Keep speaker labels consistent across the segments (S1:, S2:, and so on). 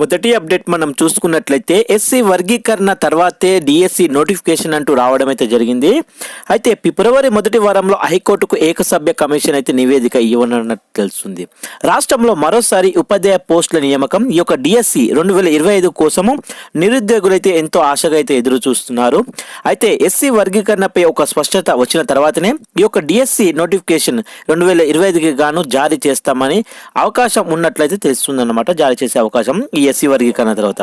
S1: మొదటి అప్డేట్ మనం చూసుకున్నట్లయితే ఎస్సీ వర్గీకరణ తర్వాతే డిఎస్సి నోటిఫికేషన్ అంటూ రావడం అయితే జరిగింది అయితే ఫిబ్రవరి మొదటి వారంలో హైకోర్టుకు ఏకసభ్య కమిషన్ అయితే నివేదిక ఇవ్వనున్నట్టు తెలుస్తుంది రాష్ట్రంలో మరోసారి ఉపాధ్యాయ పోస్టుల నియామకం ఈ యొక్క డిఎస్సి రెండు వేల ఇరవై ఐదు కోసము నిరుద్యోగులైతే ఎంతో ఆశగా అయితే ఎదురు చూస్తున్నారు అయితే ఎస్సీ వర్గీకరణపై ఒక స్పష్టత వచ్చిన తర్వాతనే ఈ యొక్క డిఎస్సి నోటిఫికేషన్ రెండు వేల ఇరవై ఐదుకి గాను జారీ చేస్తామని అవకాశం ఉన్నట్లయితే అన్నమాట జారీ చేసే అవకాశం ఈ ఎస్సీ e వర్గీకరణ తర్వాత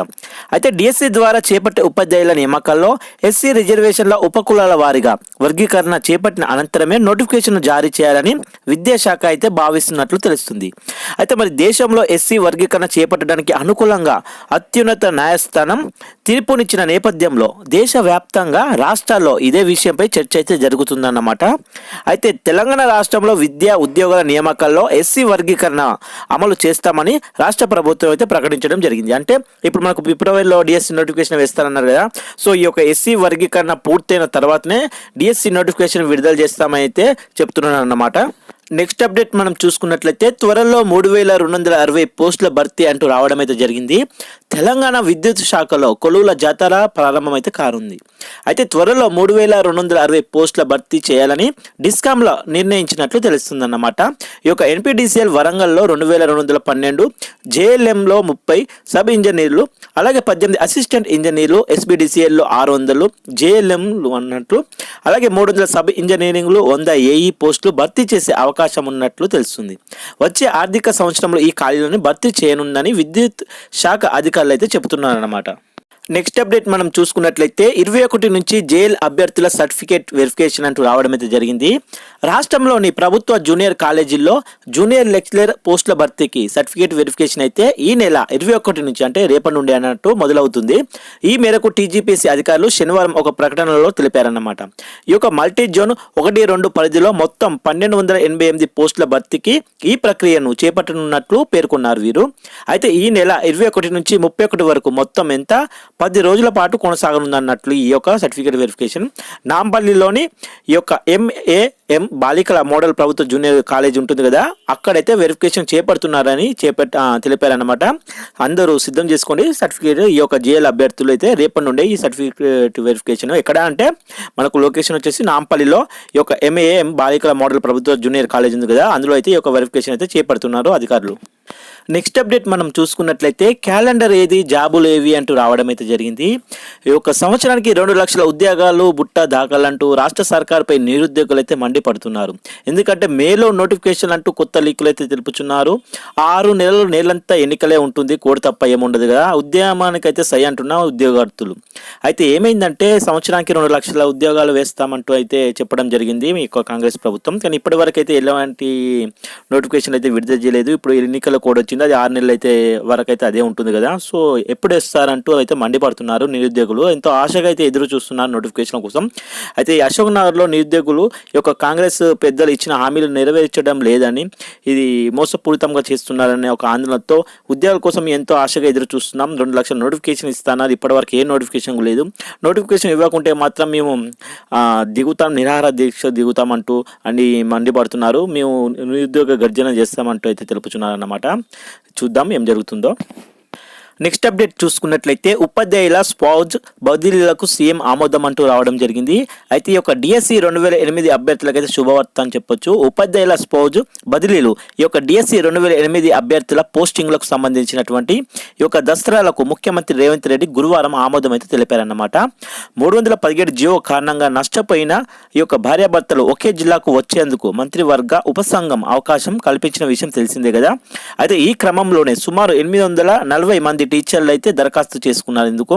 S1: అయితే డిఎస్సీ e ద్వారా చేపట్టే ఉపాధ్యాయుల నియామకాల్లో ఎస్సీ e రిజర్వేషన్ల ఉపకులాల వారిగా వర్గీకరణ చేపట్టిన అనంతరమే నోటిఫికేషన్ జారీ చేయాలని విద్యాశాఖ అయితే భావిస్తున్నట్లు తెలుస్తుంది అయితే మరి దేశంలో ఎస్సీ వర్గీకరణ చేపట్టడానికి అనుకూలంగా అత్యున్నత న్యాయస్థానం తీర్పునిచ్చిన నేపథ్యంలో దేశవ్యాప్తంగా రాష్ట్రాల్లో ఇదే విషయంపై చర్చ అయితే జరుగుతుందన్నమాట అయితే తెలంగాణ రాష్ట్రంలో విద్యా ఉద్యోగాల నియామకాల్లో ఎస్సీ వర్గీకరణ అమలు చేస్తామని రాష్ట్ర ప్రభుత్వం అయితే ప్రకటించడం జరిగింది అంటే ఇప్పుడు మనకు ఫిబ్రవరిలో డిఎస్సి నోటిఫికేషన్ వేస్తారన్నారు కదా సో ఈ యొక్క ఎస్సీ వర్గీకరణ పూర్తయిన తర్వాతనే డిఎస్సి నోటిఫికేషన్ విడుదల చేస్తామైతే చెప్తున్నాను అన్నమాట నెక్స్ట్ అప్డేట్ మనం చూసుకున్నట్లయితే త్వరలో మూడు వేల రెండు వందల అరవై పోస్టుల భర్తీ అంటూ రావడం అయితే జరిగింది తెలంగాణ విద్యుత్ శాఖలో కొలువుల జాతర ప్రారంభమైతే కారుంది అయితే త్వరలో మూడు వేల రెండు వందల అరవై పోస్టుల భర్తీ చేయాలని డిస్కామ్లో నిర్ణయించినట్లు తెలుస్తుందన్నమాట ఈ యొక్క ఎన్పిడిసిఎల్ వరంగల్లో రెండు వేల రెండు వందల పన్నెండు జేఎల్ఎంలో ముప్పై సబ్ ఇంజనీర్లు అలాగే పద్దెనిమిది అసిస్టెంట్ ఇంజనీర్లు ఎస్బిడిసిఎల్లో ఆరు వందలు జేఎల్ఎంలు అన్నట్లు అలాగే మూడు వందల సబ్ ఇంజనీరింగ్లు వంద ఏఈ పోస్టులు భర్తీ చేసే అవకాశం ఉన్నట్లు తెలుస్తుంది వచ్చే ఆర్థిక సంవత్సరంలో ఈ ఖాళీలను భర్తీ చేయనుందని విద్యుత్ శాఖ అధికారులు అధికారులు అయితే చెబుతున్నారన్నమాట నెక్స్ట్ అప్డేట్ మనం చూసుకున్నట్లయితే ఇరవై ఒకటి నుంచి జైల్ అభ్యర్థుల సర్టిఫికేట్ వెరిఫికేషన్ అంటూ రావడం అయితే జరిగింది రాష్ట్రంలోని ప్రభుత్వ జూనియర్ కాలేజీల్లో జూనియర్ లెక్చరర్ పోస్టుల భర్తీకి సర్టిఫికేట్ వెరిఫికేషన్ అయితే ఈ నెల ఇరవై ఒకటి నుంచి అంటే రేపటి నుండి అన్నట్టు మొదలవుతుంది ఈ మేరకు టీజీపీసీ అధికారులు శనివారం ఒక ప్రకటనలో తెలిపారన్నమాట ఈ యొక్క మల్టీ జోన్ ఒకటి రెండు పరిధిలో మొత్తం పన్నెండు వందల ఎనభై ఎనిమిది పోస్టుల భర్తీకి ఈ ప్రక్రియను చేపట్టనున్నట్లు పేర్కొన్నారు వీరు అయితే ఈ నెల ఇరవై ఒకటి నుంచి ముప్పై ఒకటి వరకు మొత్తం ఎంత పది రోజుల పాటు కొనసాగనుందన్నట్లు ఈ యొక్క సర్టిఫికేట్ వెరిఫికేషన్ నాంపల్లిలోని ఈ యొక్క ఎంఏ ఎం బాలికల మోడల్ ప్రభుత్వ జూనియర్ కాలేజ్ ఉంటుంది కదా అక్కడైతే వెరిఫికేషన్ చేపడుతున్నారని చేపట్ట తెలిపారనమాట అందరూ సిద్ధం చేసుకోండి సర్టిఫికేట్ ఈ యొక్క జేఎల్ అభ్యర్థులు అయితే రేపటి నుండే ఈ సర్టిఫికేట్ వెరిఫికేషన్ ఎక్కడ అంటే మనకు లొకేషన్ వచ్చేసి నాంపల్లిలో ఈ యొక్క ఎంఏఎం బాలికల మోడల్ ప్రభుత్వ జూనియర్ కాలేజ్ ఉంది కదా అందులో అయితే ఈ యొక్క వెరిఫికేషన్ అయితే చేపడుతున్నారు అధికారులు నెక్స్ట్ అప్డేట్ మనం చూసుకున్నట్లయితే క్యాలెండర్ ఏది జాబులు ఏవి అంటూ రావడం అయితే జరిగింది ఈ యొక్క సంవత్సరానికి రెండు లక్షల ఉద్యోగాలు బుట్ట దాఖలంటూ రాష్ట్ర సర్కార్పై నిరుద్యోగులు అయితే మండి ఇబ్బంది పడుతున్నారు ఎందుకంటే మేలో నోటిఫికేషన్ అంటూ కొత్త లీకులు అయితే తెలుపుతున్నారు ఆరు నెలలు నేలంతా ఎన్నికలే ఉంటుంది కోడి తప్ప ఏముండదు కదా ఉద్యమానికైతే సై అంటున్న ఉద్యోగార్థులు అయితే ఏమైందంటే సంవత్సరానికి రెండు లక్షల ఉద్యోగాలు వేస్తామంటూ అయితే చెప్పడం జరిగింది మీ కాంగ్రెస్ ప్రభుత్వం కానీ ఇప్పటివరకు అయితే ఎలాంటి నోటిఫికేషన్ అయితే విడుదల చేయలేదు ఇప్పుడు ఎన్నికల కోడ్ వచ్చింది అది ఆరు నెలలు అయితే వరకు అయితే అదే ఉంటుంది కదా సో ఎప్పుడు వేస్తారంటూ అయితే మండిపడుతున్నారు నిరుద్యోగులు ఎంతో ఆశగా అయితే ఎదురు చూస్తున్నారు నోటిఫికేషన్ కోసం అయితే అశోక్ నగర్లో నిరుద్యోగులు యొక్క కాంగ్రెస్ పెద్దలు ఇచ్చిన హామీలు నెరవేర్చడం లేదని ఇది మోసపూరితంగా చేస్తున్నారనే ఒక ఆందోళనతో ఉద్యోగాల కోసం ఎంతో ఆశగా ఎదురు చూస్తున్నాం రెండు లక్షల నోటిఫికేషన్ ఇస్తానది ఇప్పటివరకు ఏ నోటిఫికేషన్ లేదు నోటిఫికేషన్ ఇవ్వకుంటే మాత్రం మేము దిగుతాం నిరాహార దీక్ష దిగుతామంటూ అని మండిపడుతున్నారు మేము నిరుద్యోగ గర్జన చేస్తామంటూ అయితే తెలుపుతున్నారన్నమాట చూద్దాం ఏం జరుగుతుందో నెక్స్ట్ అప్డేట్ చూసుకున్నట్లయితే ఉపాధ్యాయుల స్పౌజ్ బదిలీలకు సీఎం ఆమోదం అంటూ రావడం జరిగింది అయితే ఈ యొక్క డిఎస్సి e రెండు వేల ఎనిమిది అభ్యర్థులకైతే శుభవార్త అని చెప్పొచ్చు ఉపాధ్యాయుల స్పౌజ్ బదిలీలు ఈ యొక్క డిఎస్సి e రెండు వేల ఎనిమిది అభ్యర్థుల పోస్టింగ్లకు సంబంధించినటువంటి ఈ యొక్క దసరాలకు ముఖ్యమంత్రి రేవంత్ రెడ్డి గురువారం ఆమోదం అయితే తెలిపారన్నమాట మూడు వందల పదిహేడు జియో కారణంగా నష్టపోయిన ఈ యొక్క భార్యాభర్తలు ఒకే జిల్లాకు వచ్చేందుకు మంత్రివర్గ ఉపసంఘం అవకాశం కల్పించిన విషయం తెలిసిందే కదా అయితే ఈ క్రమంలోనే సుమారు ఎనిమిది వందల నలభై మంది టీచర్లు అయితే దరఖాస్తు చేసుకున్నారు ఎందుకు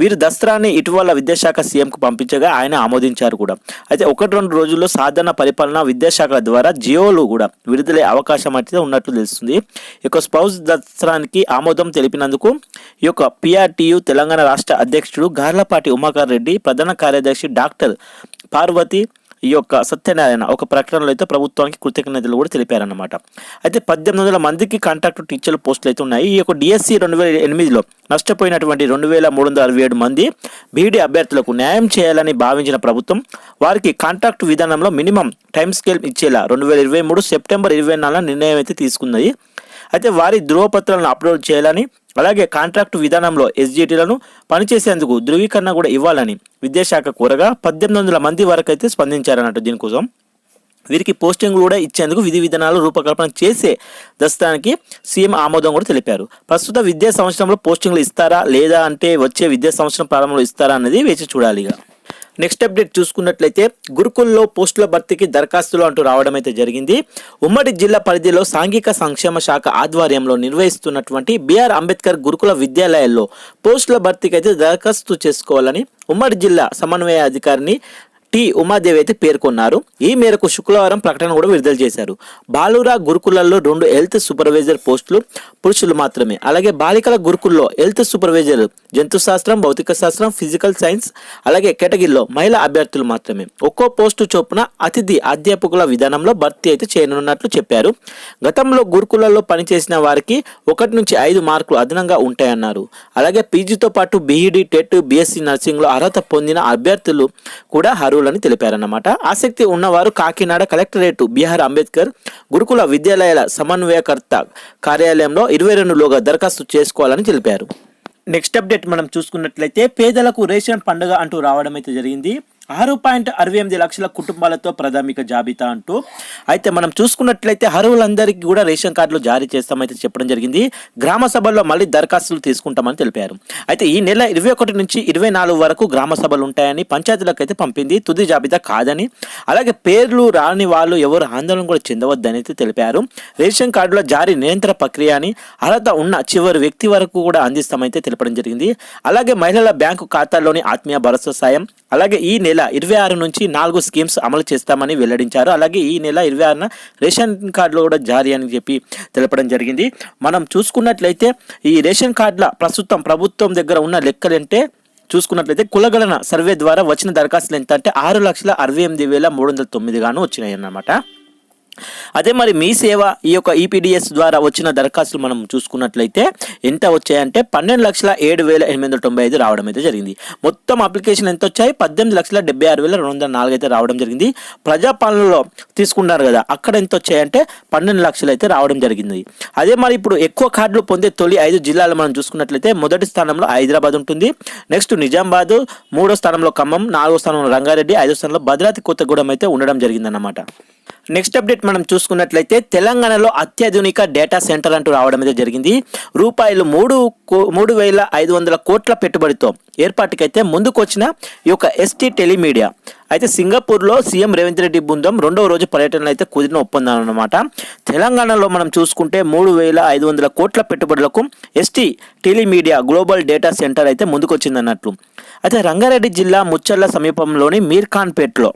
S1: వీరు దసరాని ఇటీవల విద్యాశాఖ సీఎంకు పంపించగా ఆయన ఆమోదించారు కూడా అయితే ఒకటి రెండు రోజుల్లో సాధారణ పరిపాలన విద్యాశాఖ ద్వారా జియోలు కూడా విడుదలయ్యే అవకాశం అయితే ఉన్నట్లు తెలుస్తుంది ఈ యొక్క స్పౌస్ దసరానికి ఆమోదం తెలిపినందుకు ఈ యొక్క పిఆర్టీయు తెలంగాణ రాష్ట్ర అధ్యక్షుడు గార్లపాటి ఉమాకర్ రెడ్డి ప్రధాన కార్యదర్శి డాక్టర్ పార్వతి ఈ యొక్క సత్యనారాయణ ఒక ప్రకటనలో అయితే ప్రభుత్వానికి కృతజ్ఞతలు కూడా తెలిపారన్నమాట అయితే పద్దెనిమిది వందల మందికి కాంట్రాక్టు టీచర్లు పోస్టులు అయితే ఉన్నాయి ఈ యొక్క డిఎస్సి రెండు వేల ఎనిమిదిలో నష్టపోయినటువంటి రెండు వేల మూడు వందల అరవై ఏడు మంది బీడీ అభ్యర్థులకు న్యాయం చేయాలని భావించిన ప్రభుత్వం వారికి కాంట్రాక్టు విధానంలో మినిమం టైం స్కేల్ ఇచ్చేలా రెండు వేల ఇరవై మూడు సెప్టెంబర్ ఇరవై నాలుగున నిర్ణయం అయితే తీసుకున్నది అయితే వారి ధృవపత్రాలను అప్లోడ్ చేయాలని అలాగే కాంట్రాక్టు విధానంలో ఎస్జీటీలను పనిచేసేందుకు ధృవీకరణ కూడా ఇవ్వాలని విద్యాశాఖ కోరగా పద్దెనిమిది వందల మంది వరకు అయితే స్పందించారన్నట్టు దీనికోసం వీరికి పోస్టింగ్ కూడా ఇచ్చేందుకు విధి విధానాలు రూపకల్పన చేసే దస్తానికి సీఎం ఆమోదం కూడా తెలిపారు ప్రస్తుత విద్యా సంవత్సరంలో పోస్టింగ్లు ఇస్తారా లేదా అంటే వచ్చే విద్యా సంవత్సరం ప్రారంభంలో ఇస్తారా అనేది వేచి చూడాలిగా నెక్స్ట్ అప్డేట్ చూసుకున్నట్లయితే గురుకుల్లో పోస్టుల భర్తీకి దరఖాస్తులు అంటూ రావడం అయితే జరిగింది ఉమ్మడి జిల్లా పరిధిలో సాంఘిక సంక్షేమ శాఖ ఆధ్వర్యంలో నిర్వహిస్తున్నటువంటి బిఆర్ అంబేద్కర్ గురుకుల విద్యాలయాల్లో పోస్టుల భర్తీకి అయితే దరఖాస్తు చేసుకోవాలని ఉమ్మడి జిల్లా సమన్వయ అధికారిని టి ఉమాదేవి అయితే పేర్కొన్నారు ఈ మేరకు శుక్రవారం ప్రకటన కూడా విడుదల చేశారు బాలురా గురుకులల్లో రెండు హెల్త్ సూపర్వైజర్ పోస్టులు పురుషులు మాత్రమే అలాగే బాలికల గురుకుల్లో హెల్త్ సూపర్వైజర్ జంతు శాస్త్రం భౌతిక శాస్త్రం ఫిజికల్ సైన్స్ అలాగే కేటగిరీలో మహిళా అభ్యర్థులు మాత్రమే ఒక్కో పోస్టు చొప్పున అతిథి అధ్యాపకుల విధానంలో భర్తీ అయితే చేయనున్నట్లు చెప్పారు గతంలో గురుకులల్లో పనిచేసిన వారికి ఒకటి నుంచి ఐదు మార్కులు అదనంగా ఉంటాయన్నారు అలాగే పీజీతో పాటు బీఈడి టెట్ బీఎస్సీ నర్సింగ్లో అర్హత పొందిన అభ్యర్థులు కూడా అర్హులని తెలిపారన్నమాట ఆసక్తి ఉన్నవారు కాకినాడ కలెక్టరేట్ బిహార్ అంబేద్కర్ గురుకుల విద్యాలయాల సమన్వయకర్త కార్యాలయంలో ఇరవై రెండులోగా దరఖాస్తు చేసుకోవాలని తెలిపారు నెక్స్ట్ అప్డేట్ మనం చూసుకున్నట్లయితే పేదలకు రేషన్ పండుగ అంటూ రావడం అయితే జరిగింది ఆరు పాయింట్ అరవై ఎనిమిది లక్షల కుటుంబాలతో ప్రాథమిక జాబితా అంటూ అయితే మనం చూసుకున్నట్లయితే అర్హులందరికీ కూడా రేషన్ కార్డులు జారీ చేస్తామైతే చెప్పడం జరిగింది గ్రామ సభల్లో మళ్ళీ దరఖాస్తులు తీసుకుంటామని తెలిపారు అయితే ఈ నెల ఇరవై ఒకటి నుంచి ఇరవై నాలుగు వరకు గ్రామ సభలు ఉంటాయని పంచాయతీలకు అయితే పంపింది తుది జాబితా కాదని అలాగే పేర్లు రాని వాళ్ళు ఎవరు ఆందోళన కూడా చెందవద్దని అయితే తెలిపారు రేషన్ కార్డుల జారీ నియంత్రణ ప్రక్రియ అని అర్హత ఉన్న చివరి వ్యక్తి వరకు కూడా అందిస్తామైతే తెలపడం జరిగింది అలాగే మహిళల బ్యాంకు ఖాతాలోని ఆత్మీయ భరోసా సాయం అలాగే ఈ నెల నెల ఇరవై ఆరు నుంచి నాలుగు స్కీమ్స్ అమలు చేస్తామని వెల్లడించారు అలాగే ఈ నెల ఇరవై ఆరున రేషన్ కార్డులో కూడా జారీ అని చెప్పి తెలపడం జరిగింది మనం చూసుకున్నట్లయితే ఈ రేషన్ కార్డుల ప్రస్తుతం ప్రభుత్వం దగ్గర ఉన్న లెక్కలంటే చూసుకున్నట్లయితే కులగలన సర్వే ద్వారా వచ్చిన దరఖాస్తులు ఎంత అంటే ఆరు లక్షల అరవై ఎనిమిది వేల మూడు వందల తొమ్మిది గాను వచ్చినాయి అన్నమాట అదే మరి మీ సేవ ఈ యొక్క ఈపీడిఎస్ e ద్వారా వచ్చిన దరఖాస్తులు మనం చూసుకున్నట్లయితే ఎంత వచ్చాయంటే పన్నెండు లక్షల ఏడు వేల ఎనిమిది వందల తొంభై ఐదు రావడం అయితే జరిగింది మొత్తం అప్లికేషన్ ఎంత వచ్చాయి పద్దెనిమిది లక్షల డెబ్బై ఆరు వేల రెండు వందల నాలుగు అయితే రావడం జరిగింది ప్రజాపాలనలో తీసుకున్నారు కదా అక్కడ ఎంత వచ్చాయంటే పన్నెండు లక్షలు అయితే రావడం జరిగింది అదే మరి ఇప్పుడు ఎక్కువ కార్డులు పొందే తొలి ఐదు జిల్లాలు మనం చూసుకున్నట్లయితే మొదటి స్థానంలో హైదరాబాద్ ఉంటుంది నెక్స్ట్ నిజామాబాద్ మూడో స్థానంలో ఖమ్మం నాలుగో స్థానంలో రంగారెడ్డి ఐదో స్థానంలో భద్రాద్రి కొత్తగూడెం అయితే ఉండడం జరిగిందన్నమాట నెక్స్ట్ అప్డేట్ మనం చూసుకున్నట్లయితే తెలంగాణలో అత్యాధునిక డేటా సెంటర్ అంటూ రావడం అయితే జరిగింది రూపాయలు మూడు మూడు వేల ఐదు వందల కోట్ల పెట్టుబడితో ఏర్పాటుకైతే ముందుకొచ్చిన ఈ యొక్క ఎస్టీ టెలిమీడియా అయితే సింగపూర్లో సీఎం రేవంత్ రెడ్డి బృందం రెండవ రోజు పర్యటనలో అయితే కుదిరిన ఒప్పందం అనమాట తెలంగాణలో మనం చూసుకుంటే మూడు వేల ఐదు వందల కోట్ల పెట్టుబడులకు ST telemedia global data centre అయితే ముందుకొచ్చిందన్నట్లు అయితే రంగారెడ్డి జిల్లా ముచ్చర్ల సమీపంలోని మీర్ఖాన్పేట్లో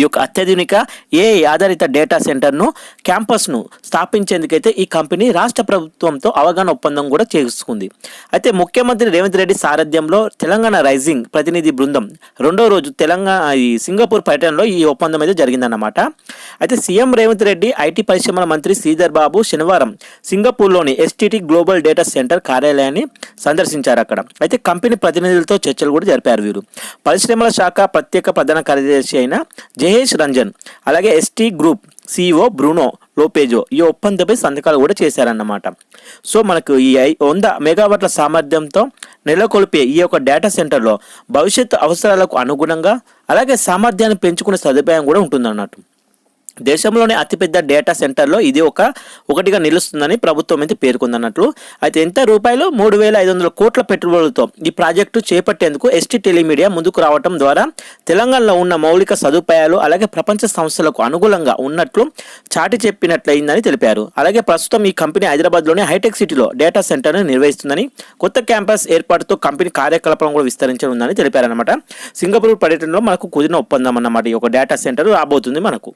S1: ఈ యొక్క అత్యాధునిక ఏ ఆధారిత డేటా సెంటర్ను క్యాంపస్ను స్థాపించేందుకైతే ఈ కంపెనీ రాష్ట్ర ప్రభుత్వంతో అవగాహన ఒప్పందం కూడా చేసుకుంది అయితే ముఖ్యమంత్రి రేవంత్ రెడ్డి సారథ్యంలో తెలంగాణ రైజింగ్ ప్రతినిధి బృందం రెండో రోజు తెలంగాణ ఈ సింగపూర్ పర్యటనలో ఈ ఒప్పందం అయితే జరిగిందన్నమాట అయితే సీఎం రేవంత్ రెడ్డి ఐటీ పరిశ్రమల మంత్రి శ్రీధర్ బాబు శనివారం సింగపూర్లోని ఎస్టీటీ గ్లోబల్ డేటా సెంటర్ కార్యాలయాన్ని సందర్శించారు అక్కడ అయితే కంపెనీ ప్రతినిధులతో చర్చలు కూడా జరిపారు వీరు పరిశ్రమల శాఖ ప్రత్యేక ప్రధాన కార్యదర్శి అయిన జయేష్ రంజన్ అలాగే ST group CEO Bruno Lopez ఈ ఒప్పందంపై సంతకాలు కూడా చేశారన్నమాట సో మనకు ఈ వంద మెగావాట్ల సామర్థ్యంతో నెలకొల్పే ఈ యొక్క డేటా సెంటర్లో భవిష్యత్తు అవసరాలకు అనుగుణంగా అలాగే సామర్థ్యాన్ని పెంచుకునే సదుపాయం కూడా ఉంటుందన్నట్టు దేశంలోనే అతిపెద్ద డేటా సెంటర్లో ఇది ఒక ఒకటిగా నిలుస్తుందని ప్రభుత్వం అయితే పేర్కొందన్నట్లు అయితే ఎంత రూపాయలు మూడు వేల ఐదు వందల కోట్ల పెట్టుబడులతో ఈ ప్రాజెక్టు చేపట్టేందుకు ఎస్టీ టెలిమీడియా ముందుకు రావడం ద్వారా తెలంగాణలో ఉన్న మౌలిక సదుపాయాలు అలాగే ప్రపంచ సంస్థలకు అనుగుణంగా ఉన్నట్లు చాటి చెప్పినట్లయిందని తెలిపారు అలాగే ప్రస్తుతం ఈ కంపెనీ హైదరాబాద్లోని హైటెక్ సిటీలో డేటా సెంటర్ను నిర్వహిస్తుందని కొత్త క్యాంపస్ ఏర్పాటుతో కంపెనీ కార్యకలాపాలను కూడా విస్తరించనుందని తెలిపారనమాట సింగపూర్ పర్యటనలో మనకు కుదిరిన ఒప్పందం అన్నమాట ఈ యొక్క డేటా సెంటర్ రాబోతుంది మనకు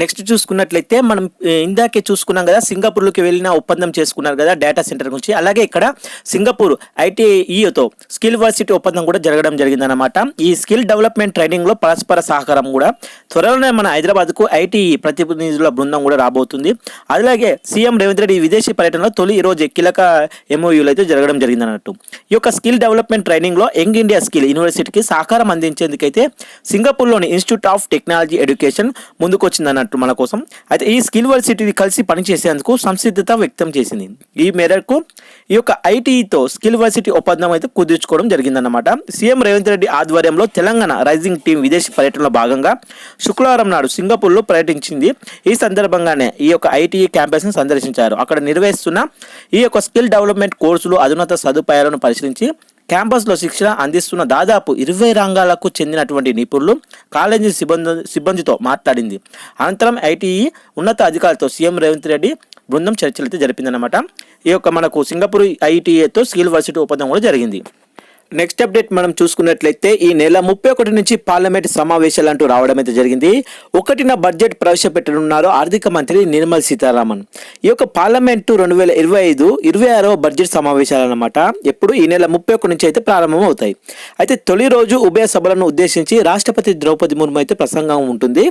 S1: నెక్స్ట్ చూసుకున్నట్లయితే మనం ఇందాకే చూసుకున్నాం కదా సింగపూర్లోకి వెళ్ళిన ఒప్పందం చేసుకున్నారు కదా డేటా సెంటర్ గురించి అలాగే ఇక్కడ సింగపూర్ ఐటీఈతో స్కిల్ వర్సిటీ ఒప్పందం కూడా జరగడం జరిగిందనమాట ఈ స్కిల్ డెవలప్మెంట్ ట్రైనింగ్లో పరస్పర సహకారం కూడా త్వరలోనే మన హైదరాబాద్కు ఐటీఈ ప్రతినిధుల బృందం కూడా రాబోతుంది అలాగే సీఎం రేవంత్ రెడ్డి విదేశీ పర్యటనలో తొలి ఈరోజు కీలక ఎంఓయూలు అయితే జరగడం జరిగిందన్నట్టు ఈ యొక్క స్కిల్ డెవలప్మెంట్ ట్రైనింగ్లో యంగ్ ఇండియా స్కిల్ యూనివర్సిటీకి సహకారం అందించేందుకైతే సింగపూర్లోని ఇన్స్టిట్యూట్ ఆఫ్ టెక్నాలజీ ఎడ్యుకేషన్ ముందుకొచ్చిందన్నట్టు అన్నట్టు మన కోసం అయితే ఈ స్కిల్ వరల్డ్ సిటీ కలిసి పనిచేసేందుకు సంసిద్ధత వ్యక్తం చేసింది ఈ మేరకు ఈ యొక్క ఐటీతో స్కిల్ వర్ సిటీ ఒప్పందం అయితే కుదుర్చుకోవడం జరిగిందన్నమాట సీఎం రేవంత్ రెడ్డి ఆధ్వర్యంలో తెలంగాణ రైజింగ్ టీం విదేశీ పర్యటనలో భాగంగా శుక్రవారం నాడు సింగపూర్లో పర్యటించింది ఈ సందర్భంగానే ఈ యొక్క ఐటీఈ క్యాంపస్ను సందర్శించారు అక్కడ నిర్వహిస్తున్న ఈ యొక్క స్కిల్ డెవలప్మెంట్ కోర్సులు అధునత సదుపాయాలను పరిశీలించి క్యాంపస్లో శిక్షణ అందిస్తున్న దాదాపు ఇరవై రంగాలకు చెందినటువంటి నిపుణులు కాలేజీ సిబ్బంది సిబ్బందితో మాట్లాడింది అనంతరం ఐటీఈ ఉన్నత అధికారులతో సీఎం రేవంత్ రెడ్డి బృందం చర్చలు అయితే జరిపిందనమాట ఈ యొక్క మనకు సింగపూర్ ఐటీఏతో స్కిల్ వర్సిటీ ఒప్పందం కూడా జరిగింది నెక్స్ట్ అప్డేట్ మనం చూసుకున్నట్లయితే ఈ నెల ముప్పై ఒకటి నుంచి పార్లమెంట్ సమావేశాలు అంటూ రావడం అయితే జరిగింది ఒకటిన బడ్జెట్ ప్రవేశపెట్టనున్నారు ఆర్థిక మంత్రి నిర్మల్ సీతారామన్ ఈ యొక్క పార్లమెంటు రెండు వేల ఇరవై ఐదు ఇరవై ఆరవ బడ్జెట్ సమావేశాలు అనమాట ఎప్పుడు ఈ నెల ముప్పై ఒకటి నుంచి అయితే ప్రారంభం అవుతాయి అయితే తొలి రోజు ఉభయ సభలను ఉద్దేశించి రాష్ట్రపతి ద్రౌపది ముర్ము అయితే ప్రసంగం ఉంటుంది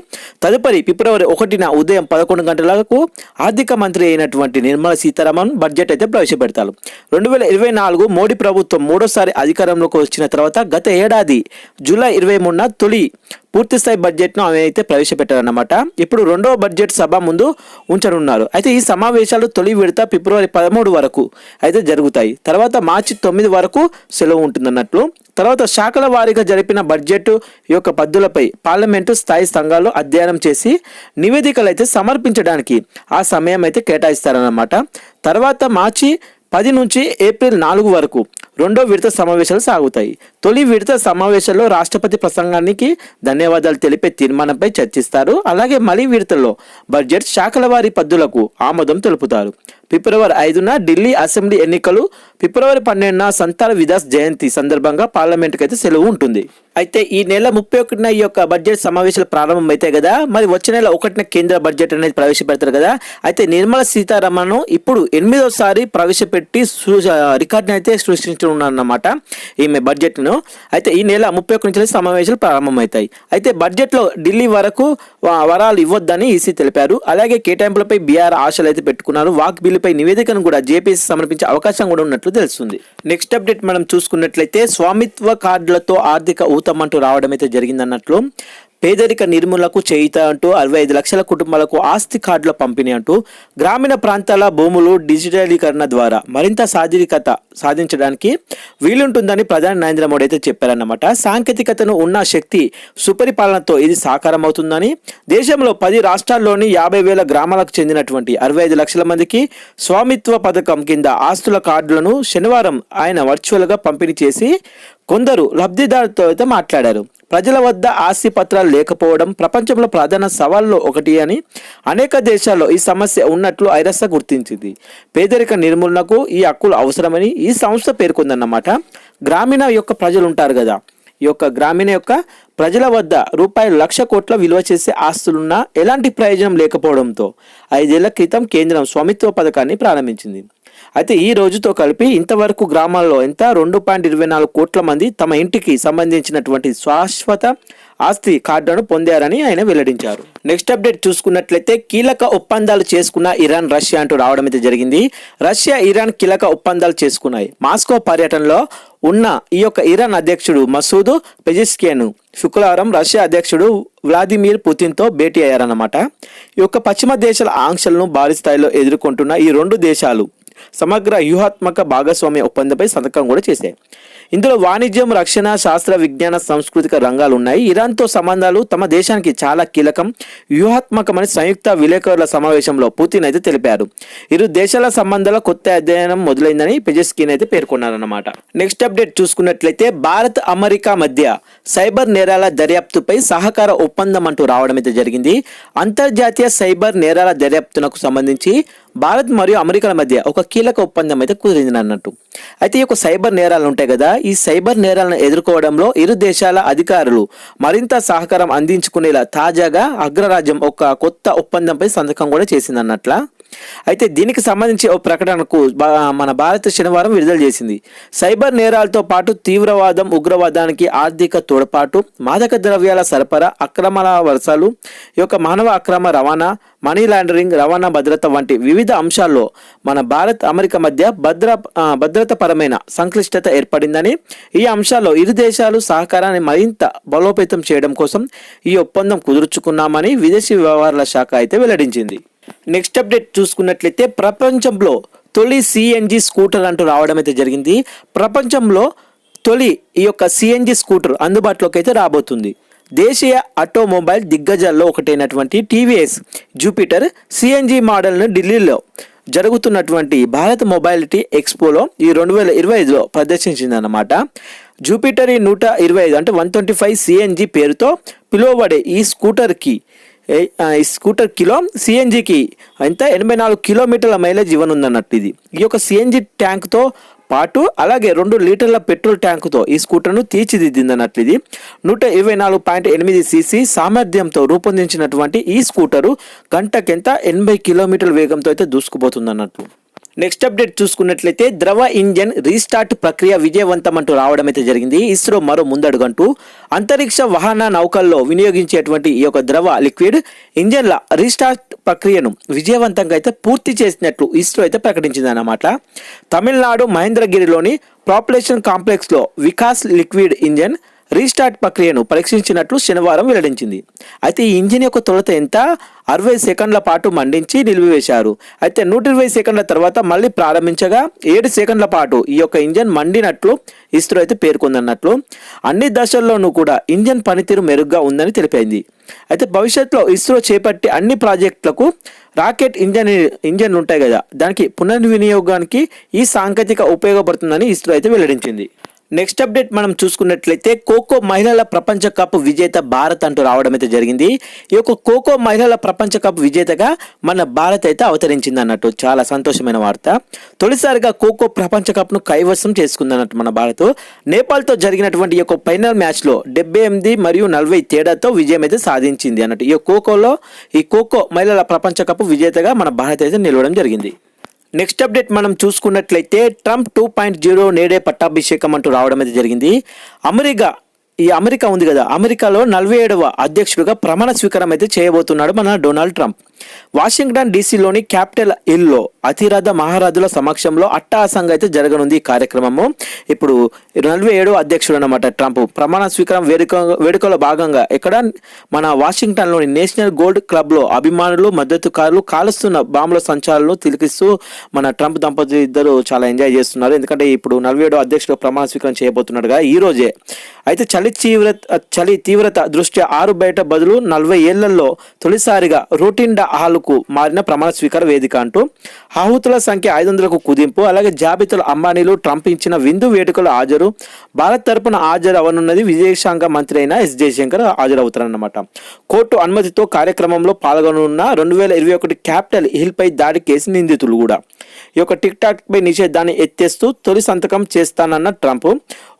S1: తదుపరి ఫిబ్రవరి ఒకటిన ఉదయం పదకొండు గంటలకు ఆర్థిక మంత్రి అయినటువంటి నిర్మల సీతారామన్ బడ్జెట్ అయితే ప్రవేశపెడతారు రెండు వేల ఇరవై నాలుగు మోడీ ప్రభుత్వం మూడోసారి అధికార అధికారంలోకి వచ్చిన తర్వాత గత ఏడాది జూలై ఇరవై మూడున తొలి పూర్తిస్థాయి బడ్జెట్ను ఆమె అయితే ప్రవేశపెట్టారన్నమాట ఇప్పుడు రెండవ బడ్జెట్ సభ ముందు ఉంచనున్నారు అయితే ఈ సమావేశాలు తొలి విడత ఫిబ్రవరి పదమూడు వరకు అయితే జరుగుతాయి తర్వాత మార్చి తొమ్మిది వరకు సెలవు ఉంటుందన్నట్లు తర్వాత శాఖల వారీగా జరిపిన బడ్జెట్ యొక్క పద్ధులపై పార్లమెంటు స్థాయి సంఘాలు అధ్యయనం చేసి నివేదికలు అయితే సమర్పించడానికి ఆ సమయం అయితే కేటాయిస్తారన్నమాట తర్వాత మార్చి పది నుంచి ఏప్రిల్ నాలుగు వరకు రెండో విడత సమావేశాలు సాగుతాయి తొలి విడత సమావేశంలో రాష్ట్రపతి ప్రసంగానికి ధన్యవాదాలు తెలిపే తీర్మానంపై చర్చిస్తారు అలాగే మలి విడతల్లో బడ్జెట్ శాఖల వారి పద్దులకు ఆమోదం తెలుపుతారు ఫిబ్రవరి ఐదున ఢిల్లీ అసెంబ్లీ ఎన్నికలు ఫిబ్రవరి పన్నెండున సంతాల విదాస్ జయంతి సందర్భంగా పార్లమెంట్కి అయితే సెలవు ఉంటుంది అయితే ఈ నెల ముప్పై ఒకటిన ఈ యొక్క బడ్జెట్ సమావేశాలు ప్రారంభం అవుతాయి కదా మరి వచ్చే నెల ఒకటిన కేంద్ర బడ్జెట్ అనేది ప్రవేశపెడతారు కదా అయితే నిర్మలా సీతారామన్ ఇప్పుడు ఎనిమిదోసారి ప్రవేశపెట్టి రికార్డ్ని అయితే సృష్టించనున్నారన్నమాట ఈమె బడ్జెట్ను అయితే ఈ నెల ముప్పై ఒకటి నుంచి సమావేశాలు ప్రారంభమవుతాయి అయితే బడ్జెట్లో ఢిల్లీ వరకు వరాలు ఇవ్వొద్దని ఈసీ తెలిపారు అలాగే కేటాయింపులపై బీఆర్ ఆశలు అయితే పెట్టుకున్నారు వాక్ బిల్ బిల్లుపై నివేదికను కూడా జేపీసీ సమర్పించే అవకాశం కూడా ఉన్నట్లు తెలుస్తుంది నెక్స్ట్ అప్డేట్ మనం చూసుకున్నట్లయితే స్వామిత్వ కార్డులతో ఆర్థిక ఊతం అంటూ రావడం అయితే జరిగిందన్నట్లు పేదరిక నిర్మూలనకు చేయిత అంటూ అరవై ఐదు లక్షల కుటుంబాలకు ఆస్తి కార్డుల పంపిణీ అంటూ గ్రామీణ ప్రాంతాల భూములు డిజిటలీకరణ ద్వారా మరింత సాధికత సాధించడానికి వీలుంటుందని ప్రధాని నరేంద్ర మోడీ అయితే చెప్పారన్నమాట సాంకేతికతను ఉన్న శక్తి సుపరిపాలనతో ఇది సాకారం అవుతుందని దేశంలో పది రాష్ట్రాల్లోని యాభై వేల గ్రామాలకు చెందినటువంటి అరవై ఐదు లక్షల మందికి స్వామిత్వ పథకం కింద ఆస్తుల కార్డులను శనివారం ఆయన వర్చువల్గా పంపిణీ చేసి కొందరు లబ్ధిదారుతో అయితే మాట్లాడారు ప్రజల వద్ద ఆస్తి పత్రాలు లేకపోవడం ప్రపంచంలో ప్రధాన సవాల్లో ఒకటి అని అనేక దేశాల్లో ఈ సమస్య ఉన్నట్లు ఐరస గుర్తించింది పేదరిక నిర్మూలనకు ఈ హక్కులు అవసరమని ఈ సంస్థ పేర్కొందన్నమాట గ్రామీణ యొక్క ప్రజలు ఉంటారు కదా ఈ యొక్క గ్రామీణ యొక్క ప్రజల వద్ద రూపాయలు లక్ష కోట్ల విలువ చేసే ఆస్తులున్నా ఎలాంటి ప్రయోజనం లేకపోవడంతో ఐదేళ్ల క్రితం కేంద్రం స్వామిత్వ పథకాన్ని ప్రారంభించింది అయితే ఈ రోజుతో కలిపి ఇంతవరకు గ్రామాల్లో ఎంత రెండు పాయింట్ ఇరవై నాలుగు కోట్ల మంది తమ ఇంటికి సంబంధించినటువంటి శాశ్వత ఆస్తి కార్డును పొందారని ఆయన వెల్లడించారు నెక్స్ట్ అప్డేట్ చూసుకున్నట్లయితే కీలక ఒప్పందాలు చేసుకున్న ఇరాన్ రష్యా అంటూ రావడం అయితే జరిగింది రష్యా ఇరాన్ కీలక ఒప్పందాలు చేసుకున్నాయి మాస్కో పర్యటనలో ఉన్న ఈ యొక్క ఇరాన్ అధ్యక్షుడు మసూద్ పెజిస్కేను శుక్రవారం రష్యా అధ్యక్షుడు వ్లాదిమిర్ పుతిన్తో భేటీ అయ్యారన్నమాట ఈ యొక్క పశ్చిమ దేశాల ఆంక్షలను భారీ స్థాయిలో ఎదుర్కొంటున్న ఈ రెండు దేశాలు సమగ్ర వ్యూహాత్మక భాగస్వామ్య ఒప్పందంపై సంతకం కూడా చేశాయి ఇందులో వాణిజ్యం రక్షణ శాస్త్ర విజ్ఞాన సాంస్కృతిక రంగాలు ఉన్నాయి ఇరాన్తో సంబంధాలు తమ దేశానికి చాలా కీలకం వ్యూహాత్మకమని సంయుక్త విలేకరుల సమావేశంలో పుతిన్ అయితే తెలిపారు ఇరు దేశాల సంబంధాల కొత్త అధ్యయనం మొదలైందని పెజెస్కిన్ అయితే పేర్కొన్నారన్నమాట నెక్స్ట్ అప్డేట్ చూసుకున్నట్లయితే భారత్ అమెరికా మధ్య సైబర్ నేరాల దర్యాప్తుపై సహకార ఒప్పందం అంటూ రావడం అయితే జరిగింది అంతర్జాతీయ సైబర్ నేరాల దర్యాప్తునకు సంబంధించి భారత్ మరియు అమెరికాల మధ్య ఒక కీలక ఒప్పందం అయితే కుదిరింది అన్నట్టు అయితే ఈ యొక్క సైబర్ నేరాలు ఉంటాయి కదా ఈ సైబర్ నేరాలను ఎదుర్కోవడంలో ఇరు దేశాల అధికారులు మరింత సహకారం అందించుకునేలా తాజాగా అగ్రరాజ్యం ఒక కొత్త ఒప్పందంపై సంతకం కూడా చేసింది అన్నట్లా అయితే దీనికి సంబంధించి ఓ ప్రకటనకు మన భారత శనివారం విడుదల చేసింది సైబర్ నేరాలతో పాటు తీవ్రవాదం ఉగ్రవాదానికి ఆర్థిక తోడ్పాటు మాదక ద్రవ్యాల సరఫరా అక్రమాల వరుసలు యొక్క మానవ అక్రమ రవాణా మనీ లాండరింగ్ రవాణా భద్రత వంటి వివిధ అంశాల్లో మన భారత్ అమెరికా మధ్య భద్ర భద్రతపరమైన సంక్లిష్టత ఏర్పడిందని ఈ అంశాల్లో ఇరు దేశాలు సహకారాన్ని మరింత బలోపేతం చేయడం కోసం ఈ ఒప్పందం కుదుర్చుకున్నామని విదేశీ వ్యవహారాల శాఖ అయితే వెల్లడించింది నెక్స్ట్ అప్డేట్ చూసుకున్నట్లయితే ప్రపంచంలో తొలి సిఎన్జి స్కూటర్ అంటూ రావడం అయితే జరిగింది ప్రపంచంలో తొలి ఈ యొక్క సిఎన్జి స్కూటర్ అందుబాటులోకి అయితే రాబోతుంది దేశీయ ఆటోమొబైల్ దిగ్గజాల్లో ఒకటైనటువంటి టీవీఎస్ జూపిటర్ సిఎన్జి మోడల్ను ఢిల్లీలో జరుగుతున్నటువంటి భారత్ మొబైలిటీ ఎక్స్పోలో ఈ రెండు వేల ఇరవై ఐదులో ప్రదర్శించిందన్నమాట జూపిటర్ ఈ నూట ఇరవై ఐదు అంటే వన్ ట్వంటీ ఫైవ్ సిఎన్జి పేరుతో పిలువబడే ఈ స్కూటర్కి ఈ స్కూటర్ కిలో సిఎన్జికి అంత ఎనభై నాలుగు కిలోమీటర్ల మైలేజ్ ఇవ్వనుందన్నట్టు ఇది ఈ యొక్క సిఎన్జి ట్యాంక్తో పాటు అలాగే రెండు లీటర్ల పెట్రోల్ ట్యాంకుతో ఈ స్కూటర్ను తీర్చిదిద్దిందన్నట్లు ఇది నూట ఇరవై నాలుగు పాయింట్ ఎనిమిది సీసీ సామర్థ్యంతో రూపొందించినటువంటి ఈ స్కూటరు గంటకెంత ఎనభై కిలోమీటర్ల వేగంతో అయితే దూసుకుపోతుందన్నట్టు నెక్స్ట్ అప్డేట్ చూసుకున్నట్లయితే ద్రవ ఇంజన్ రీస్టార్ట్ ప్రక్రియ విజయవంతం అంటూ రావడం అయితే జరిగింది ఇస్రో మరో ముందడుగంటూ అంతరిక్ష వాహన నౌకల్లో వినియోగించేటువంటి ఈ యొక్క ద్రవ లిక్విడ్ ఇంజన్ల రీస్టార్ట్ ప్రక్రియను విజయవంతంగా అయితే పూర్తి చేసినట్లు ఇస్రో అయితే ప్రకటించిందన్నమాట తమిళనాడు మహేంద్రగిరిలోని పాపులేషన్ కాంప్లెక్స్లో వికాస్ లిక్విడ్ ఇంజన్ రీస్టార్ట్ ప్రక్రియను పరీక్షించినట్లు శనివారం వెల్లడించింది అయితే ఈ ఇంజిన్ యొక్క తొలత ఎంత అరవై సెకండ్ల పాటు మండించి నిలిపివేశారు అయితే నూట ఇరవై సెకండ్ల తర్వాత మళ్ళీ ప్రారంభించగా ఏడు సెకండ్ల పాటు ఈ యొక్క ఇంజన్ మండినట్లు ఇస్రో అయితే పేర్కొందన్నట్లు అన్ని దశల్లోనూ కూడా ఇంజన్ పనితీరు మెరుగ్గా ఉందని తెలిపింది అయితే భవిష్యత్తులో ఇస్రో చేపట్టే అన్ని ప్రాజెక్టులకు రాకెట్ ఇంజన్ ఇంజన్లు ఉంటాయి కదా దానికి పునర్వినియోగానికి ఈ సాంకేతిక ఉపయోగపడుతుందని ఇస్రో అయితే వెల్లడించింది నెక్స్ట్ అప్డేట్ మనం చూసుకున్నట్లయితే ఖోఖో మహిళల ప్రపంచ కప్ విజేత భారత్ అంటూ రావడం అయితే జరిగింది ఈ యొక్క ఖోఖో మహిళల ప్రపంచ కప్ విజేతగా మన భారత్ అయితే అవతరించింది అన్నట్టు చాలా సంతోషమైన వార్త తొలిసారిగా ఖోఖో ప్రపంచ కప్ను కైవసం చేసుకుందన్నట్టు మన భారత్ నేపాల్తో జరిగినటువంటి ఈ యొక్క ఫైనల్ మ్యాచ్లో డెబ్బై ఎనిమిది మరియు నలభై తేడాతో విజయం అయితే సాధించింది అన్నట్టు ఈ ఖోఖోలో ఈ ఖోఖో మహిళల ప్రపంచ కప్ విజేతగా మన భారత్ అయితే నిలవడం జరిగింది నెక్స్ట్ అప్డేట్ మనం చూసుకున్నట్లయితే ట్రంప్ టూ పాయింట్ జీరో నేడే పట్టాభిషేకం అంటూ రావడం అయితే జరిగింది అమెరికా ఈ అమెరికా ఉంది కదా అమెరికాలో నలభై ఏడవ అధ్యక్షుడిగా ప్రమాణ స్వీకారం అయితే చేయబోతున్నాడు మన డొనాల్డ్ ట్రంప్ వాషింగ్టన్ డీసీలోని క్యాపిటల్ ఇల్లో అతిరథ మహారాజుల సమక్షంలో అట్టాసంగా అయితే జరగనుంది ఈ కార్యక్రమము ఇప్పుడు నలభై ఏడు అధ్యక్షుడు అనమాట ట్రంప్ ప్రమాణ స్వీకారం వేడుక వేడుకలో భాగంగా ఇక్కడ మన వాషింగ్టన్లోని నేషనల్ గోల్డ్ క్లబ్లో అభిమానులు మద్దతుకారులు కాలుస్తున్న బాంబుల సంచాలను తిలకిస్తూ మన ట్రంప్ దంపతులు ఇద్దరు చాలా ఎంజాయ్ చేస్తున్నారు ఎందుకంటే ఇప్పుడు నలభై ఏడు అధ్యక్షుడు ప్రమాణ స్వీకారం చేయబోతున్నాడుగా ఈ రోజే అయితే చలి తీవ్రత చలి తీవ్రత దృష్ట్యా ఆరు బయట బదులు నలభై ఏళ్లలో తొలిసారిగా రొటీన్ అహలుకు మారిన ప్రమాణ స్వీకార వేదిక అంటూ ఆహుతుల సంఖ్య ఐదు వందలకు కుదింపు అలాగే జాబితాల అంబానీలు ట్రంప్ ఇచ్చిన విందు వేడుకలు హాజరు భారత్ తరపున హాజరు అవనున్నది విదేశాంగ మంత్రి అయిన ఎస్ జయశంకర్ హాజరవుతారన్నమాట కోర్టు అనుమతితో కార్యక్రమంలో పాల్గొనున్న రెండు వేల ఇరవై ఒకటి క్యాపిటల్ హిల్పై దాడి కేసు నిందితులు కూడా ఈ యొక్క టిక్ పై నిషేధాన్ని ఎత్తేస్తూ తొలి సంతకం చేస్తానన్న ట్రంప్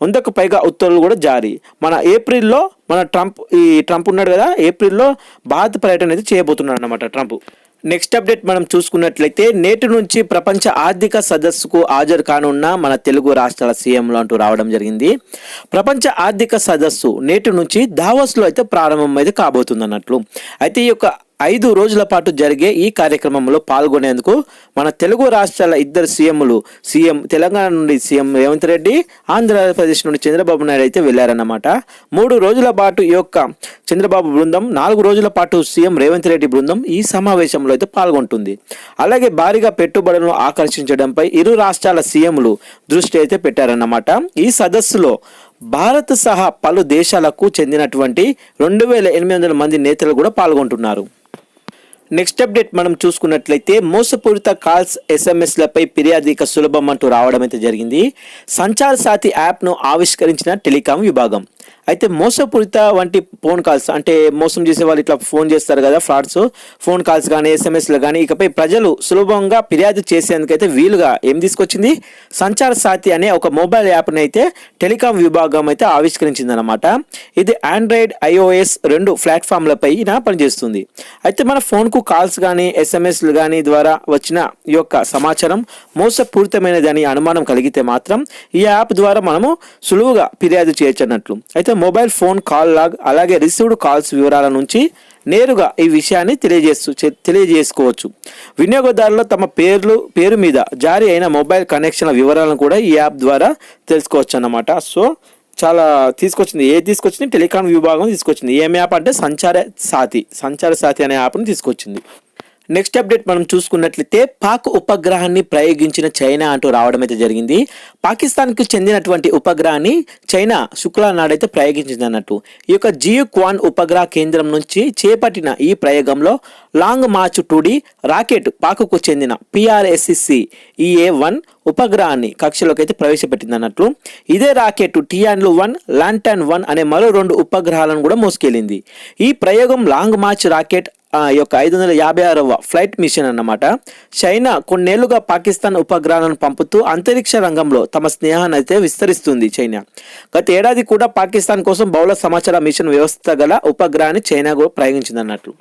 S1: వందకు పైగా ఉత్తర్వులు కూడా జారీ మన ఏప్రిల్లో మన ట్రంప్ ఈ ట్రంప్ ఉన్నాడు కదా ఏప్రిల్లో భారత్ పర్యటన అయితే చేయబోతున్నాడు అనమాట ట్రంప్ నెక్స్ట్ అప్డేట్ మనం చూసుకున్నట్లయితే నేటి నుంచి ప్రపంచ ఆర్థిక సదస్సుకు హాజరు కానున్న మన తెలుగు రాష్ట్రాల సీఎంలు అంటూ రావడం జరిగింది ప్రపంచ ఆర్థిక సదస్సు నేటి నుంచి దావోస్లో అయితే ప్రారంభం అయితే కాబోతుంది అన్నట్లు అయితే ఈ యొక్క ఐదు రోజుల పాటు జరిగే ఈ కార్యక్రమంలో పాల్గొనేందుకు మన తెలుగు రాష్ట్రాల ఇద్దరు సీఎంలు సీఎం తెలంగాణ నుండి సీఎం రేవంత్ రెడ్డి ఆంధ్రప్రదేశ్ నుండి చంద్రబాబు నాయుడు అయితే వెళ్ళారన్నమాట మూడు రోజుల పాటు ఈ యొక్క చంద్రబాబు బృందం నాలుగు రోజుల పాటు సీఎం రేవంత్ రెడ్డి బృందం ఈ సమావేశంలో అయితే పాల్గొంటుంది అలాగే భారీగా పెట్టుబడులను ఆకర్షించడంపై ఇరు రాష్ట్రాల సీఎంలు దృష్టి అయితే పెట్టారన్నమాట ఈ సదస్సులో భారత్ సహా పలు దేశాలకు చెందినటువంటి రెండు వేల ఎనిమిది వందల మంది నేతలు కూడా పాల్గొంటున్నారు నెక్స్ట్ అప్డేట్ మనం చూసుకున్నట్లయితే మోసపూరిత కాల్స్ ఎస్ఎంఎస్లపై ఫిర్యాదు ఇక సులభం అంటూ రావడం అయితే జరిగింది సంచార్ యాప్ యాప్ను ఆవిష్కరించిన టెలికాం విభాగం అయితే మోసపూరిత వంటి ఫోన్ కాల్స్ అంటే మోసం చేసే వాళ్ళు ఇట్లా ఫోన్ చేస్తారు కదా ఫ్రాడ్స్ ఫోన్ కాల్స్ కానీ ఎస్ఎంఎస్లు కానీ ఇకపై ప్రజలు సులభంగా ఫిర్యాదు చేసేందుకైతే వీలుగా ఏం తీసుకొచ్చింది సంచార సాతి అనే ఒక మొబైల్ యాప్ని అయితే టెలికాం విభాగం అయితే అనమాట ఇది ఆండ్రాయిడ్ ఐఓఎస్ రెండు ప్లాట్ఫామ్లపై పనిచేస్తుంది అయితే మన ఫోన్కు కాల్స్ కానీ ఎస్ఎంఎస్లు కానీ ద్వారా వచ్చిన ఈ యొక్క సమాచారం మోసపూరితమైనదని అనుమానం కలిగితే మాత్రం ఈ యాప్ ద్వారా మనము సులువుగా ఫిర్యాదు చేయొచ్చు అన్నట్లు అయితే మొబైల్ ఫోన్ కాల్ లాగ్ అలాగే రిసీవ్డ్ కాల్స్ వివరాల నుంచి నేరుగా ఈ విషయాన్ని తెలియజేస్తూ తెలియజేసుకోవచ్చు వినియోగదారులు తమ పేర్లు పేరు మీద జారీ అయిన మొబైల్ కనెక్షన్ల వివరాలను కూడా ఈ యాప్ ద్వారా తెలుసుకోవచ్చు అన్నమాట సో చాలా తీసుకొచ్చింది ఏ తీసుకొచ్చింది టెలికాం విభాగం తీసుకొచ్చింది ఏం యాప్ అంటే సంచార సాతి సంచార సాతి అనే యాప్ను తీసుకొచ్చింది నెక్స్ట్ అప్డేట్ మనం చూసుకున్నట్లయితే పాక్ ఉపగ్రహాన్ని ప్రయోగించిన చైనా అంటూ రావడం అయితే జరిగింది పాకిస్తాన్కు చెందినటువంటి ఉపగ్రహాన్ని చైనా శుక్ల నాడైతే ప్రయోగించింది అన్నట్టు ఈ యొక్క జియో క్వాన్ ఉపగ్రహ కేంద్రం నుంచి చేపట్టిన ఈ ప్రయోగంలో లాంగ్ మార్చ్ టూడి రాకెట్ పాకుకు చెందిన పిఆర్ఎస్సిసి ఈఏ వన్ ఉపగ్రహాన్ని కక్షలోకి అయితే ప్రవేశపెట్టింది అన్నట్లు ఇదే రాకెట్ టియాన్లు వన్ లాంటాన్ వన్ అనే మరో రెండు ఉపగ్రహాలను కూడా మోసుకెళ్ళింది ఈ ప్రయోగం లాంగ్ మార్చ్ రాకెట్ యొక్క ఐదు వందల యాభై ఆరవ ఫ్లైట్ మిషన్ అన్నమాట చైనా కొన్నేళ్లుగా పాకిస్తాన్ ఉపగ్రహాలను పంపుతూ అంతరిక్ష రంగంలో తమ స్నేహాన్ని అయితే విస్తరిస్తుంది చైనా గత ఏడాది కూడా పాకిస్తాన్ కోసం బహుళ సమాచార మిషన్ వ్యవస్థ గల ఉపగ్రహాన్ని చైనా కూడా ప్రయోగించిందన్నట్లు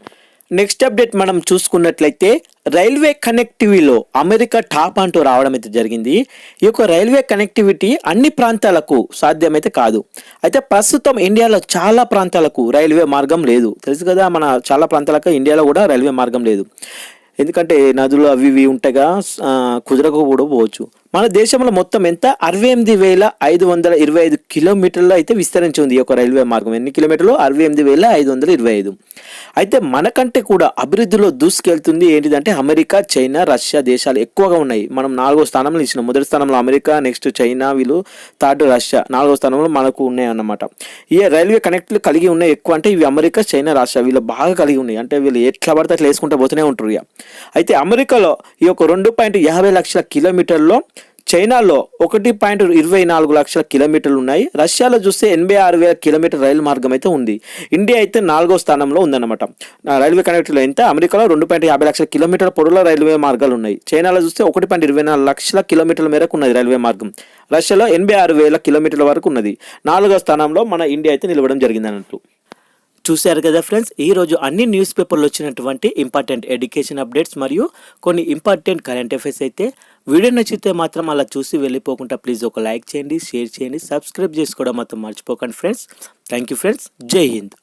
S1: నెక్స్ట్ అప్డేట్ మనం చూసుకున్నట్లయితే రైల్వే కనెక్టివిటీలో అమెరికా టాప్ అంటూ రావడం అయితే జరిగింది ఈ యొక్క రైల్వే కనెక్టివిటీ అన్ని ప్రాంతాలకు సాధ్యమైతే కాదు అయితే ప్రస్తుతం ఇండియాలో చాలా ప్రాంతాలకు రైల్వే మార్గం లేదు తెలుసు కదా మన చాలా ప్రాంతాలకు ఇండియాలో కూడా రైల్వే మార్గం లేదు ఎందుకంటే నదులు అవి ఇవి ఉంటాయిగా కుదరకు కూడా పోవచ్చు మన దేశంలో మొత్తం ఎంత అరవై ఎనిమిది వేల ఐదు వందల ఇరవై ఐదు కిలోమీటర్లు అయితే విస్తరించి ఉంది ఈ యొక్క రైల్వే మార్గం ఎన్ని కిలోమీటర్లు అరవై ఎనిమిది వేల ఐదు వందల ఇరవై ఐదు అయితే మనకంటే కూడా అభివృద్ధిలో దూసుకెళ్తుంది ఏంటిదంటే అమెరికా చైనా రష్యా దేశాలు ఎక్కువగా ఉన్నాయి మనం నాలుగో స్థానంలో ఇచ్చిన మొదటి స్థానంలో అమెరికా నెక్స్ట్ చైనా వీళ్ళు థర్డ్ రష్యా నాలుగో స్థానంలో మనకు ఉన్నాయన్నమాట ఈ రైల్వే కనెక్ట్లు కలిగి ఉన్నాయి ఎక్కువ అంటే ఇవి అమెరికా చైనా రష్యా వీళ్ళు బాగా కలిగి ఉన్నాయి అంటే వీళ్ళు ఎట్లా పడితే అట్లా వేసుకుంటూ పోతూనే ఉంటారు ఇక అయితే అమెరికాలో ఈ యొక్క రెండు పాయింట్ యాభై లక్షల కిలోమీటర్లో చైనాలో ఒకటి పాయింట్ ఇరవై నాలుగు లక్షల కిలోమీటర్లు ఉన్నాయి రష్యాలో చూస్తే ఎనభై ఆరు వేల కిలోమీటర్ రైలు మార్గం అయితే ఉంది ఇండియా అయితే నాలుగో స్థానంలో ఉందన్నమాట రైల్వే కనెక్టర్లు ఎంత అమెరికాలో రెండు పాయింట్ యాభై లక్షల కిలోమీటర్ల పొడవుల రైల్వే మార్గాలు ఉన్నాయి చైనాలో చూస్తే ఒకటి పాయింట్ ఇరవై నాలుగు లక్షల కిలోమీటర్ల మేరకు ఉన్నది రైల్వే మార్గం రష్యాలో ఎనభై ఆరు వేల కిలోమీటర్ల వరకు ఉన్నది నాలుగో స్థానంలో మన ఇండియా అయితే నిలవడం జరిగిందన్నట్లు చూశారు కదా ఫ్రెండ్స్ ఈరోజు అన్ని న్యూస్ పేపర్లు వచ్చినటువంటి ఇంపార్టెంట్ ఎడ్యుకేషన్ అప్డేట్స్ మరియు కొన్ని ఇంపార్టెంట్ కరెంట్ అఫైర్స్ అయితే వీడియో నచ్చితే మాత్రం అలా చూసి వెళ్ళిపోకుండా ప్లీజ్ ఒక లైక్ చేయండి షేర్ చేయండి సబ్స్క్రైబ్ చేసుకోవడం మాత్రం మర్చిపోకండి ఫ్రెండ్స్ థ్యాంక్ యూ ఫ్రెండ్స్ జై హింద్